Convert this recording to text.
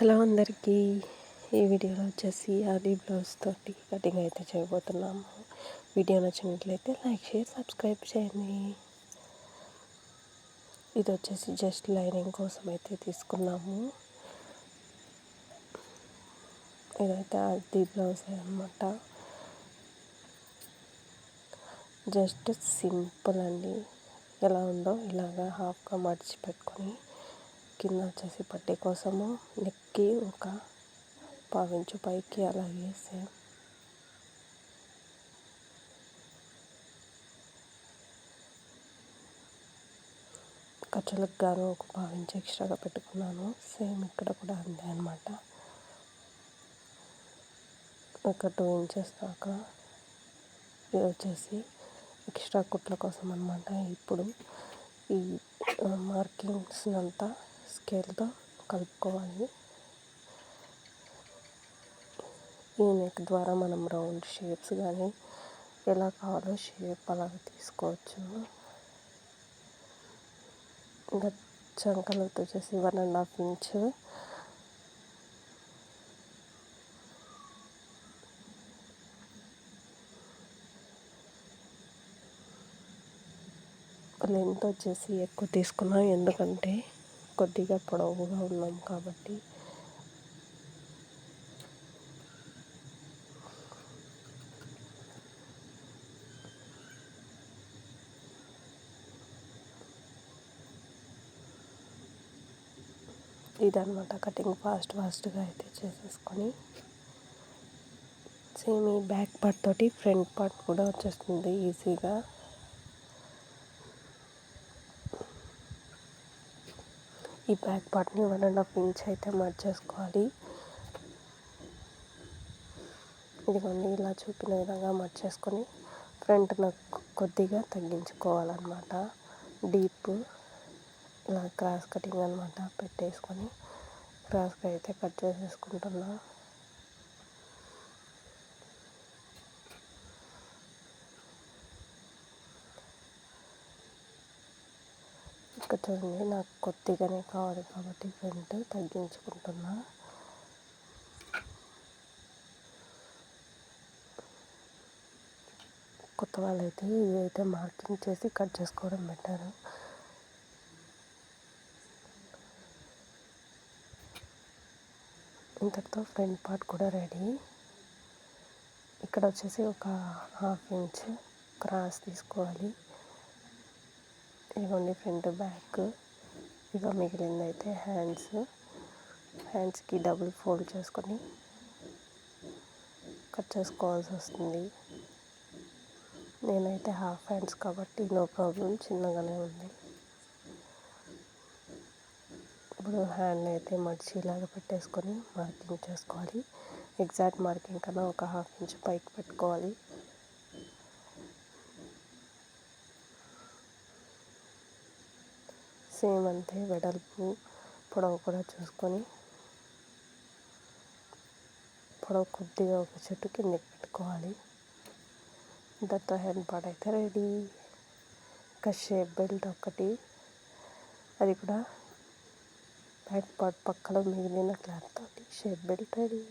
Hello అందరికీ ఈ వీడియోలో వచ్చేసి అది బ్లౌజ్ తోటి కటింగ్ అయితే చేయబోతున్నాము. వీడియో నచ్చినట్లయితే లైక్ షేర్ సబ్స్క్రైబ్ చేయండి. ఇది వచ్చేసి జస్ట్ లైనింగ్ కోసం అయితే తీసుకున్నాము. ఇదైతే అది బ్లౌజ్ అనమాట జస్ట్ సింపుల్ అండి. ఎలా ఉందో ఇలాగా హాఫ్గా మడిచి పెట్టుకొని కింద వచ్చేసి పట్టీ కోసము నెక్కి ఒక పావించు పైకి అలాగే సేమ్ ఖర్చులకు గాను ఒక పావించి ఎక్స్ట్రాగా పెట్టుకున్నాను. సేమ్ ఇక్కడ కూడా అంతే అనమాట ఒక టూ ఇంచెస్ దాకా ఇది వచ్చేసి ఎక్స్ట్రా కుట్ల కోసం అనమాట ఇప్పుడు ఈ మార్కింగ్స్ అంతా స్కేల్తో కలుపుకోవాలి. ఈ నెక్ ద్వారా మనం రౌండ్ షేప్స్ కానీ ఎలా కావాలో షేప్ అలాగ తీసుకోవచ్చు. ఇంకా చంకలతో వచ్చేసి one and half inch. Length వచ్చేసి ఎక్కువ తీసుకున్నాం. ఎందుకంటే కొద్దిగా పొడవుగా ఉన్నాం కాబట్టి. ఇదనమాట కటింగ్ ఫాస్ట్ ఫాస్ట్గా అయితే చేసేసుకొని. సేమ్ ఈ బ్యాక్ పార్ట్ తోటి ఫ్రంట్ పార్ట్ కూడా వచ్చేస్తుంది ఈజీగా. ఈ బ్యాక్ పార్ట్ని వన్ అండ్ హాఫ్ ఇంచ్ అయితే మర్చేసుకోవాలి ఇదిగోండి ఇలా చూపిన విధంగా మర్చేసుకొని ఫ్రంట్ నాకు కొద్దిగా తగ్గించుకోవాలన్నమాట. డీప్ ఇలా క్రాస్ కటింగ్ అనమాట పెట్టేసుకొని క్రాస్గా అయితే కట్ చేసేసుకుంటున్నా. ఇక్కడ చూడండి నాకు కొద్దిగానే కావాలి కాబట్టి ఫ్రంట్ తగ్గించుకుంటున్నా. కొత్త వాళ్ళైతే ఇదైతే మార్కింగ్ చేసి కట్ చేసుకోవడం బెటర్. ఇంతటితో ఫ్రంట్ పార్ట్ కూడా రెడీ. ఇక్కడ వచ్చేసి ఒక హాఫ్ ఇంచ్ క్రాస్ తీసుకోవాలి. ఇదిగోండి ఫ్రంట్ బ్యాక్. ఇక మిగిలింది అయితే హ్యాండ్స్. హ్యాండ్స్కి డబుల్ ఫోల్డ్ చేసుకొని కట్ చేసుకోవాల్సి వస్తుంది. నేనైతే హాఫ్ హ్యాండ్స్ కాబట్టి నో ప్రాబ్లం చిన్నగానే ఉంది. ఇప్పుడు హ్యాండ్ అయితే మడిచి ఇలాగ పెట్టేసుకొని మార్కింగ్ చేసుకోవాలి. ఎగ్జాక్ట్ మార్కింగ్ కన్నా ఒక హాఫ్ ఇంచ్ పైకి పెట్టుకోవాలి. సేమ్ అంతే వెడల్పు పొడవు కూడా చూసుకొని పొడవు కొద్దిగా ఒక చెట్టు కిందకి పెట్టుకోవాలి. దాంతో హ్యాండ్ పార్ట్ అయితే రెడీ. ఇంకా షేప్ బెల్ట్ ఒకటి. అది కూడా బ్యాక్ పార్ట్ పక్కలో మిగిలిన క్లాత్ తోటి షేప్ బెల్ట్ రెడీ.